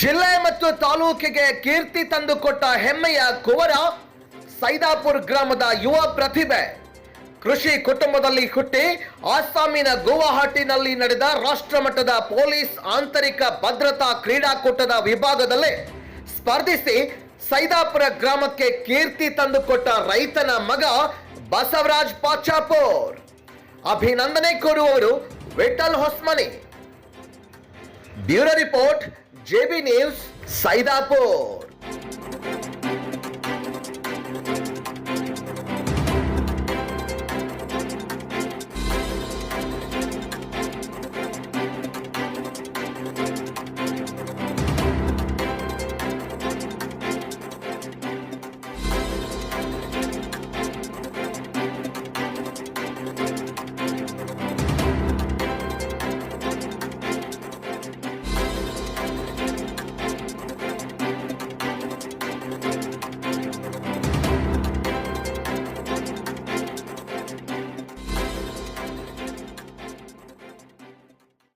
ಜಿಲ್ಲೆ ಮತ್ತು ತಾಲೂಕಿಗೆ ಕೀರ್ತಿ ತಂದುಕೊಟ್ಟ ಹೆಮ್ಮೆಯ ಕುವರ ಸೈದಾಪುರ್ ಗ್ರಾಮದ ಯುವ ಪ್ರತಿಭೆ. ಕೃಷಿ ಕುಟುಂಬದಲ್ಲಿ ಹುಟ್ಟಿ ಆಸಾಮಿನ ಗುವಾಹಟಿನಲ್ಲಿ ನಡೆದ ರಾಷ್ಟ್ರಮಟ್ಟದ ಪೊಲೀಸ್ ಆಂತರಿಕ ಭದ್ರತಾ ಕ್ರೀಡಾಕೂಟದ ವಿಭಾಗದಲ್ಲಿ ಸ್ಪರ್ಧಿಸಿ ಸೈದಾಪುರ ಗ್ರಾಮಕ್ಕೆ ಕೀರ್ತಿ ತಂದುಕೊಟ್ಟ ರೈತನ ಮಗ ಬಸವರಾಜ್ ಪಾಚಾಪುರ್. ಅಭಿನಂದನೆ ಕೋರುವವರು Vittal Hosmani. Bureau report JB News, Saidapur.